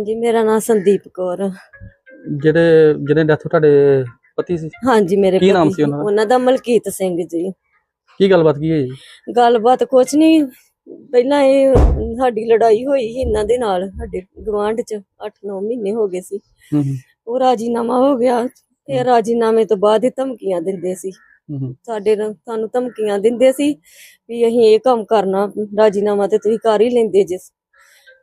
ਹਾਂਜੀ ਮੇਰਾ ਨਾਮ ਸੰਦੀਪ ਕੌਰ। ਆ। ਜਿਹੜੇ ਜਿਹਨੇ ਡੈਥ ਤੁਹਾਡੇ ਪਤੀ ਸੀ? ਹਾਂਜੀ ਮੇਰੇ ਕੀ ਨਾਮ ਪਤੀ- ਸੀ ਉਹਨਾਂ ਦਾ? ਉਹਨਾਂ ਦਾ ਮਲਕੀਤ ਸਿੰਘ ਜੀ। ਕੀ ਗੱਲਬਾਤ ਕੀ ਹੋਈ? ਜੀ ਗੱਲਬਾਤ ਕੁਛ ਨਹੀਂ ਪਹਿਲਾਂ ਇਹ ਸਾਡੀ ਲੜਾਈ ਹੋਈ ਸੀ ਇਹਨਾਂ ਦੇ ਨਾਲ ਸਾਡੇ ਗਵਾਂਢ ਚ 8-9 ਮਹੀਨੇ ਹੋ ਗਏ ਸੀ। ਹੂੰ ਹੂੰ, ਉਹ ਰਾਜੀਨਾਮਾ ਹੋ ਗਿਆ ਤੇ ਰਾਜੀਨਾਮੇ ਤੋਂ ਬਾਅਦ ਇਹ ਧਮਕੀਆਂ ਦਿੰਦੇ ਸੀ। ਹੂੰ ਹੂੰ, ਸਾਡੇ ਨਾਲ ਸਾਨੂੰ ਧਮਕੀਆਂ ਦਿੰਦੇ ਸੀ ਵੀ ਅਸੀਂ ਇਹ ਕੰਮ ਕਰਨਾ ਰਾਜੀਨਾਮਾ ਤੇ ਤੁਸੀਂ ਕਰ ਹੀ ਲੈਂਦੇ ਜਿਸ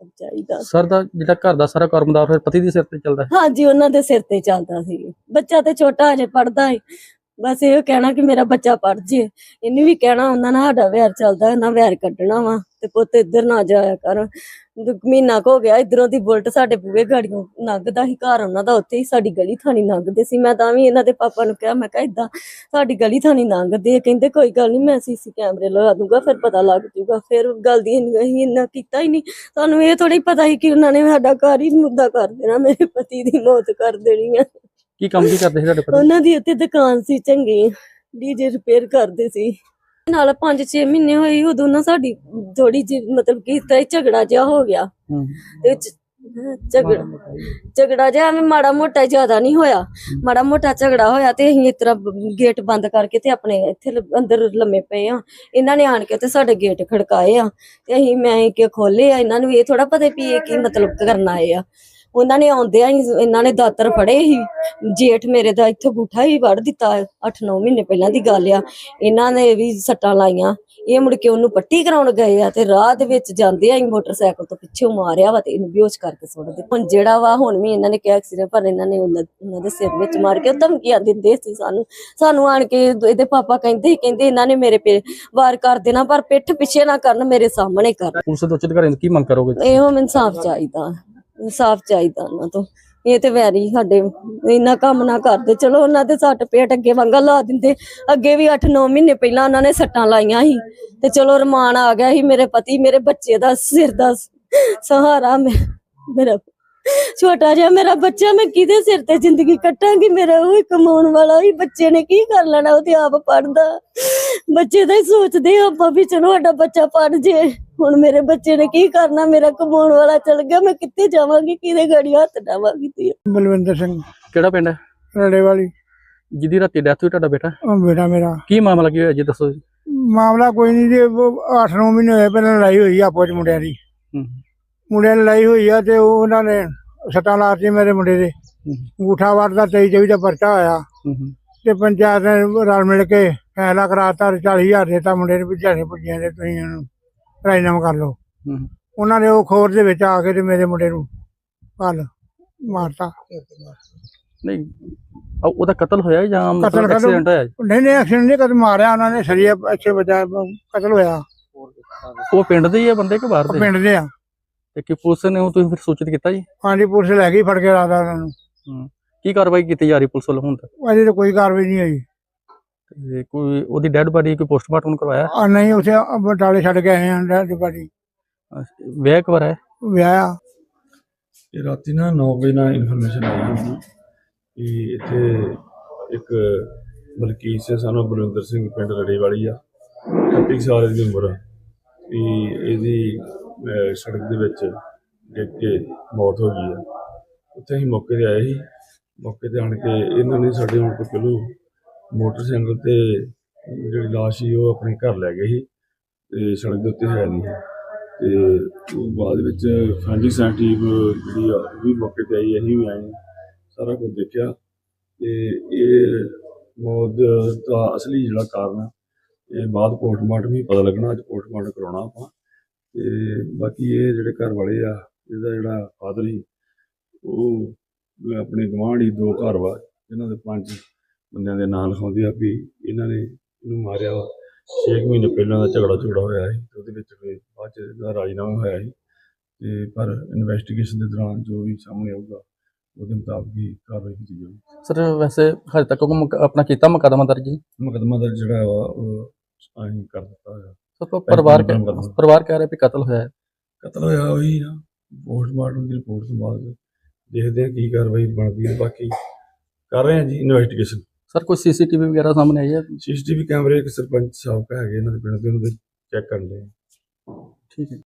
ਸਭ ਚਾਹੀਦਾ ਸਰ ਦਾ ਜਿਹੜਾ ਘਰ ਦਾ ਸਾਰਾ ਕਾਰਮਦਾਰ ਫਿਰ ਪਤੀ ਦੇ ਸਿਰ ਤੇ ਚੱਲਦਾ ਹੈ? ਹਾਂਜੀ ਉਹਨਾਂ ਦੇ ਸਿਰ ਤੇ ਚੱਲਦਾ ਸੀ। ਬੱਚਾ ਤੇ ਛੋਟਾ ਹਜੇ ਪੜਦਾ ਹੈ ਬਸ ਇਹ ਕਹਿਣਾ ਕਿ ਮੇਰਾ ਬੱਚਾ ਪੜ ਜੇ। ਇਹਨੇ ਵੀ ਕਹਿਣਾ ਉਹਨਾਂ ਨਾਲ ਸਾਡਾ ਵੈਰ ਚੱਲਦਾ ਨਾ ਵੈਰ ਕੱਢਣਾ ਵਾ। ਤੇ ਪੁੱਤ ਇੱਧਰ ਨਾ ਜਾਇਆ ਕਰ। ਮਹੀਨਾ ਕੁ ਹੋ ਗਿਆ ਇਧਰੋਂ ਦੀ ਬੁਲਟ ਸਾਡੇ ਬੂਹੇ ਗਾੜੀਆਂ ਲੰਘਦਾ ਸੀ ਘਰ ਉਹਨਾਂ ਦਾ ਉੱਥੇ ਹੀ ਸਾਡੀ ਗਲੀ ਥਾਣੀ ਲੰਘਦੇ ਸੀ। ਮੈਂ ਤਾਂ ਵੀ ਇਹਨਾਂ ਦੇ ਪਾਪਾ ਨੂੰ ਕਿਹਾ ਮੈਂ ਕਿਹਾ ਇਦਾਂ ਸਾਡੀ ਗਲੀ ਥਾਣੀ ਲੰਘਦੇ ਆ। ਕਹਿੰਦੇ ਕੋਈ ਗੱਲ ਨਹੀਂ ਮੈਂ ਸੀਸੀ ਕੈਮਰੇ ਲਗਾ ਦੂੰਗਾ ਫਿਰ ਪਤਾ ਲੱਗ ਜੂਗਾ। ਫਿਰ ਗੱਲ ਦੀ ਅਸੀਂ ਇੰਨਾ ਕੀਤਾ ਹੀ ਨਹੀਂ ਸਾਨੂੰ ਇਹ ਥੋੜੀ ਪਤਾ ਸੀ ਕਿ ਉਹਨਾਂ ਨੇ ਸਾਡਾ ਘਰ ਹੀ ਮੁੱਦਾ ਕਰ ਦੇਣਾ ਮੇਰੇ ਪਤੀ ਦੀ ਮੌਤ ਕਰ ਦੇਣੀ ਆ। ਕੀ ਕੰਮ ਕੀ ਕਰਦੇ ਸੀ ਤੁਹਾਡੇ ਪਤੀ? ਉਹਨਾਂ ਦੀ ਉੱਥੇ ਦੁਕਾਨ ਸੀ ਚੰਗੀ ਡੀਜੇ ਰਿਪੇਅਰ ਕਰਦੇ ਸੀ। ਨਾਲ 5-6 ਮਹੀਨੇ ਹੋਏ ਉਦੋਂ ਨਾ ਸਾਡੀ ਥੋੜੀ ਜਿਹੀ ਮਤਲਬ ਕਿ ਇਸ ਤਰ੍ਹਾਂ ਹੀ ਝਗੜਾ ਜਿਹਾ ਹੋ ਗਿਆ। ਤੇ ਚ- ਝਗੜਾ ਝਗੜਾ ਜਿਹਾ ਐਵੇਂ ਮਾੜਾ ਮੋਟਾ ਜ਼ਿਆਦਾ ਨਹੀਂ ਹੋਇਆ। ਮਾੜਾ ਮੋਟਾ ਝਗੜਾ ਹੋਇਆ ਤੇ ਅਸੀਂ ਇਸ ਤਰ੍ਹਾਂ ਬ- ਗੇਟ ਬੰਦ ਕਰਕੇ ਤੇ ਆਪਣੇ ਇੱਥੇ ਲ- ਅੰਦਰ ਲੰਮੇ ਪਏ ਆ। ਇਹਨਾਂ ਨੇ ਆਣ ਕੇ ਤੇ ਸਾਡੇ ਗੇਟ ਖੜਕਾਏ ਆ। ਤੇ ਅਸੀਂ ਮੈਂ ਕਿ ਖੋਲੇ ਆ ਇਹਨਾਂ ਨੂੰ ਇਹ ਥੋੜਾ ਪਤਾ ਵੀ ਇਹ ਕੀ ਮਤਲਬ ਕਰਨ ਆਏ ਆ। ਉਹਨਾਂ ਨੇ ਆਉਂਦਿਆਂ ਹੀ ਇਹਨਾਂ ਨੇ ਦਾਤਰ ਫੜੇ ਸੀ। ਜੇਠ ਮੇਰੇ ਦਾ ਇੱਥੋਂ ਗੂਠਾ ਹੀ ਵੜ ਦਿੱਤਾ 8-9 ਮਹੀਨੇ ਪਹਿਲਾਂ ਦੀ ਗੱਲ ਆ। ਇਹਨਾਂ ਨੇ ਵੀ ਸੱਟਾਂ ਲਾਈਆਂ। ਇਹ ਮੁੜ ਕੇ ਉਹਨੂੰ ਪੱਟੀ ਕਰਾਉਣ ਗਏ ਆ ਤੇ ਰਾਹ ਦੇ ਵਿੱਚ ਜਾਂਦੇ ਆ ਹੀ ਮੋਟਰਸਾਈਕਲ ਤੋਂ ਪਿੱਛੇ ਮਾਰਿਆ ਵਾ ਤੇ ਇਹਨੂੰ ਬੇਹੋਸ਼ ਕਰਕੇ ਸੁੱਟ ਦਿੱਤਾ। ਹੁਣ ਜਿਹੜਾ ਵਾ ਹੁਣ ਵੀ ਇਹਨਾਂ ਨੇ ਕਿਹਾ ਐਕਸੀਡੈਂਟ ਪਰ ਇਹਨਾਂ ਨੇ ਉਹਨਾਂ ਉਹਨਾਂ ਦੇ ਸਿਰ ਵਿੱਚ ਮਾਰ ਕੇ ਧਮਕੀਆਂ ਦਿੰਦੇ ਸੀ ਸਾਨੂੰ। ਸਾਨੂੰ ਆਣ ਕੇ ਇਹਦੇ ਪਾਪਾ ਕਹਿੰਦੇ ਸੀ ਕਹਿੰਦੇ ਇਹਨਾਂ ਨੇ ਮੇਰੇ ਪੇ ਵਾਰ ਕਰ ਦੇਣਾ ਪਰ ਪਿੱਠ ਪਿੱਛੇ ਨਾ ਕਰਨ ਮੇਰੇ ਸਾਹਮਣੇ ਕਰਨ ਪੁਲਿਸ ਦੇ ਉੱਚ ਕੀ ਮੰਗ ਕਰੋਗੇ? ਇਹੋ ਇਨਸਾਫ ਚਾਹੀਦਾ। ਇਨਸਾਫ ਚਾਹੀਦਾ ਉਹਨਾਂ ਤੋਂ। ਇਹ ਤੇ ਵੈਰੀ ਸਾਡੇ ਇੰਨਾ ਕੰਮ ਨਾ ਕਰਦੇ। ਚਲੋ ਉਹਨਾਂ ਦੇ ਸੱਟ ਪੇਟ ਅੱਗੇ ਵਾਂਗਾ ਲਾ ਦਿੰਦੇ। ਅੱਗੇ ਵੀ 8-9 ਮਹੀਨੇ ਪਹਿਲਾਂ ਉਹਨਾਂ ਨੇ ਸੱਟਾਂ ਲਾਈਆਂ ਸੀ। ਤੇ ਚਲੋ ਰਮਾਨ ਆ ਗਿਆ ਸੀ ਮੇਰੇ ਪਤੀ, ਮੇਰੇ ਬੱਚੇ ਦਾ ਸਿਰ ਦਾ ਸਹਾਰਾ ਮੈਂ, ਮੇਰਾ ਛੋਟਾ ਜਿਹਾ ਮੇਰਾ ਬੱਚਾ ਮੈਂ ਕਿਹਦੇ ਸਿਰ ਤੇ ਜ਼ਿੰਦਗੀ ਕੱਟਾਂਗੀ? ਮੇਰਾ ਉਹ ਕਮਾਉਣ ਵਾਲਾ ਹੀ ਬੱਚੇ ਨੇ ਕੀ ਕਰ ਲੈਣਾ? ਉਹ ਤੇ ਆਪ ਪੜਦਾ ਬੱਚੇ ਦਾ ਹੀ ਸੋਚਦੇ ਆਪਾਂ ਵੀ ਚਲੋ ਸਾਡਾ ਬੱਚਾ ਪੜ ਜੇ। ਹੁਣ ਮੇਰੇ ਬੱਚੇ ਨੇ ਕੀ ਕਰਨਾ? ਮੇਰਾ ਕਮਾਉਣ ਵਾਲਾ ਚਲ ਗਿਆ ਮੈਂ ਕਿੱਥੇ ਜਾਵਾਂਗੀ? ਕਿਹਦੇ ਗਾੜੀ ਹੱਥ ਡਾਵਾਂਗੀ ਤੇ ਬਲਵਿੰਦਰ ਸਿੰਘ। ਕਿਹੜਾ ਪਿੰਡ ਹੈ? ਰੜੇ ਵਾਲੀ। ਜਿਹਦੀ ਰਾਤੀ ਡੈਥ ਹੋਈ ਤੁਹਾਡਾ ਬੇਟਾ? ਉਹ ਬੇਟਾ ਮੇਰਾ। ਕੀ ਮਾਮਲਾ ਕੀ ਹੋਇਆ ਜੀ ਦੱਸੋ ਜੀ। ਮਾਮਲਾ ਕੋਈ ਨਹੀਂ ਜੀ 8-9 ਮਹੀਨੇ ਹੋਏ ਪਹਿਲਾਂ ਲੜਾਈ ਹੋਈ ਆ ਆਪੋ ਚ ਮੁੰਡਿਆਂ ਦੀ। ਮੁੰਡਿਆਂ ਦੀ ਲੜਾਈ ਹੋਈ ਆ ਤੇ ਉਹ ਉਹਨਾਂ ਨੇ ਸੱਟਾਂ ਲਾਤੀ ਮੇਰੇ ਮੁੰਡੇ ਦੇ। ਅੰਗੂਠਾ ਵਾਰ ਦਾ 23 24 ਦਾ ਪਰਚਾ ਹੋਇਆ। ਤੇ ਪੰਚਾਇਤ ਨੇ ਰਲ ਮਿਲ ਕੇ ਫੈਸਲਾ ਕਰਾਤਾ 40000 ਦੇਤਾ ਮੁੰਡੇ ਨੂੰ ਵੀ ਦਿਹਾੜੀ ਪੁੱਜੀਆਂ ਤੇ ਤੁਸੀਂ ਰਾਜੀਨਾਮਾ ਕਰ ਲਓ। ਹੂੰ। ਉਹਨਾਂ ਨੇ ਉਹ ਖੋਰ ਦੇ ਵਿੱਚ ਆ ਕੇ ਤੇ ਮੇਰੇ ਮੁੰਡੇ ਨੂੰ ਕੱਲ ਮਾਰਤਾ। ਨਹੀਂ ਆ ਉਹਦਾ ਕਤਲ ਹੋਇਆ ਜਾਂ ਕਤਲ ਕਤਲ- ਐਕਸੀਡੈਂਟ ਹੋਇਆ? ਜੀ? ਨਹੀਂ ਨਹੀਂ ਐਕਸੀਡੈਂਟ ਨਹੀਂ ਕਦ ਮਾਰਿਆ ਉਹਨਾਂ ਨੇ ਸਰੀਆ ਅੱਛੇ ਬਚਾ ਕਤਲ ਹੋਇਆ। ਉਹ ਪਿੰਡ ਦੇ ਹੀ ਆ ਬੰਦੇ ਕਿ ਬਾਹਰ ਉਹ ਦੇ? ਪਿੰਡ ਦੇ ਆ। ਤੇ ਕੀ ਪੁਲਿਸ ਨੇ ਉਹ ਤੁਸੀਂ ਫਿਰ ਸੂਚਿਤ ਕੀਤਾ ਜੀ? ਹਾਂਜੀ ਪੁਲਿਸ ਲੈ ਗਈ ਫੜ ਕੇ ਰਾਦਾ ਉਹਨਾਂ ਨੂੰ। ਕੀ ਕਾਰਵਾਈ ਕੀਤੀ ਜਾ ਰਹੀ ਪੁਲਿਸ ਵੱਲੋਂ ਹੁਣ ਤੱਕ? ਅਜੇ ਤਾਂ ਕੋਈ ਕਾਰਵਾਈ ਨਹੀਂ ਹੋਈ। ਤੇ ਕੋਈ ਉਹਦੀ ਡੈੱਡ ਬਾਡੀ ਕੋਈ ਪੋਸਟਮਾਰਟਮ ਕਰਵਾਇਆ? ਆ ਨਹੀਂ ਉਥੇ ਬਟਾਲੇ ਛੱਡ ਕੇ ਆਏ ਆਂ ਡੈਡ ਬਾਡੀ ਵਿਆਹ ਕਵਰ ਹੈ ਵਿਆਹ। ਇਹ ਰਾਤੀ ਨਾ 9 ਵਜੇ ਨਾਲ ਇਨਫੋਰਮੇਸ਼ਨ ਆਈ ਸੀ। ਕਿ ਇੱਥੇ ਇੱਕ ਮਲਕੀਤ ਸਿੰਘ ਸਾਨੂੰ ਬਲਵਿੰਦਰ ਸਿੰਘ ਪਿੰਡ ਰੜੇਵਾਲੀ ਆ। 38 ਸਾਲ ਦੀ ਉਮਰ ਆ। ਵੀ ਇਹਦੀ ਸੜਕ ਦੇ ਵਿੱਚ ਡਿੱਗ ਕੇ ਮੌਤ ਹੋ ਗਈ ਆ। ਉੱਥੇ ਅਸੀਂ ਮੌਕੇ ਤੇ ਆਏ ਸੀ। ਮੌਕੇ ਤੇ ਆਣ ਕੇ ਇਹਨਾਂ ਨੇ ਸਾਡੇ ਹੁਣ ਤੋਂ ਪਹਿਲੋਂ ਮੋਟਰਸਾਈਕਲ ਤੇ ਜਿਹੜੀ ਲਾਸ਼ ਸੀ ਉਹ ਆਪਣੇ ਘਰ ਲੈ ਗਏ ਸੀ ਤੇ ਸੜਕ ਦੇ ਉੱਤੇ ਹੈ ਨਹੀਂ ਸੀ। ਤੇ ਉਹ ਬਾਅਦ ਵਿੱਚ ਫਾਂਜੀ ਸਾਂ ਟੀਮ ਜਿਹੜੀ ਆ ਉਹ ਵੀ ਮੌਕੇ ਤੇ ਆਈ ਅਸੀਂ ਵੀ ਆਏ ਸਾਰਾ ਕੁਝ ਦੇਖਿਆ ਤੇ ਇਹ ਮੌਤ ਦਾ ਅਸਲੀ ਜਿਹੜਾ ਕਾਰਨ ਆ, ਇਹ ਬਾਅਦ ਪੋਸਟਮਾਰਟਮ ਹੀ ਪਤਾ ਲੱਗਣਾ ਅੱਜ ਪੋਸਟਮਾਰਟਮ ਕਰਾਉਣਾ ਆਪਾਂ ਤੇ ਬਾਕੀ ਇਹ ਜਿਹੜੇ ਘਰ ਵਾਲੇ ਆ ਇਹਦਾ ਜਿਹੜਾ ਫਾਦਰ ਸੀ ਉਹ ਆਪਣੇ ਗਵਾਂਢੀ ਦੋ ਘਰ ਵਾ ਇਹਨਾਂ ਦੇ ਪੰਜ ਬੰਦਿਆਂ ਦੇ ਨਾਂ ਲਿਖਾਉਂਦੇ ਆ ਵੀ ਇਹਨਾਂ ਨੇ ਇਹਨੂੰ ਮਾਰਿਆ ਵਾ। 6 ਮਹੀਨੇ ਪਹਿਲਾਂ ਦਾ ਝਗੜਾ ਝਗੜਾ ਹੋਇਆ ਸੀ ਤੇ ਉਹਦੇ ਵਿੱਚ ਕੋਈ ਬਾਅਦ ਚ ਇਹਦਾ ਰਾਜੀਨਾਮਾ ਹੋਇਆ ਸੀ। ਤੇ ਪਰ ਇਨਵੈਸਟੀਗੇਸ਼ਨ ਦੇ ਦੌਰਾਨ ਜੋ ਵੀ ਸਾਹਮਣੇ ਆਊਗਾ ਉਹਦੇ ਮੁਤਾਬਕ ਹੀ ਕਾਰਵਾਈ ਕੀਤੀ ਜਾਊਗੀ। ਸਰ ਵੈਸੇ ਹਜੇ ਤੱਕ ਕੋਈ ਆਪਣਾ ਕੀਤਾ ਮੁਕੱਦਮਾ ਦਰਜ? ਜੀ ਮੁਕੱਦਮਾ ਦਰਜ ਜਿਹੜਾ ਵਾ ਉਹ ਅਸੀਂ ਕਰ ਦਿੱਤਾ ਹੋਇਆ। ਸਰ ਪਰ ਪਰਿਵਾਰ। ਪਰਿਵਾਰ ਕਹਿ ਰਿਹਾ ਵੀ ਕਤਲ ਹੋਇਆ ਹੈ। ਕਤਲ ਹੋਇਆ ਉਹੀ ਨਾ ਪੋਸਟਮਾਰਟਮ ਦੀ ਰਿਪੋਰਟ ਤੋਂ ਬਾਅਦ ਦੇਖਦੇ ਹਾਂ ਕੀ ਕਾਰਵਾਈ ਬਣਦੀ ਹੈ ਬਾਕੀ ਕਰ ਰਹੇ ਹਾਂ ਜੀ ਇਨਵੈਸਟੀਗੇਸ਼ਨ ਸਰ ਕੋਈ ਸੀਸੀਟੀਵੀ ਵਗੈਰਾ ਸਾਹਮਣੇ ਆਈ ਹੈ? ਸੀਸੀਟੀਵੀ ਕੈਮਰੇ ਇੱਕ ਸਰਪੰਚ ਸਾਹਿਬ ਹੈਗੇ ਇਹਨਾਂ ਦੇ ਪਿੰਡ ਦੇ ਉਹਨਾਂ ਦੇ ਚੈੱਕ ਕਰਨ ਦੇ। ਠੀਕ ਹੈ।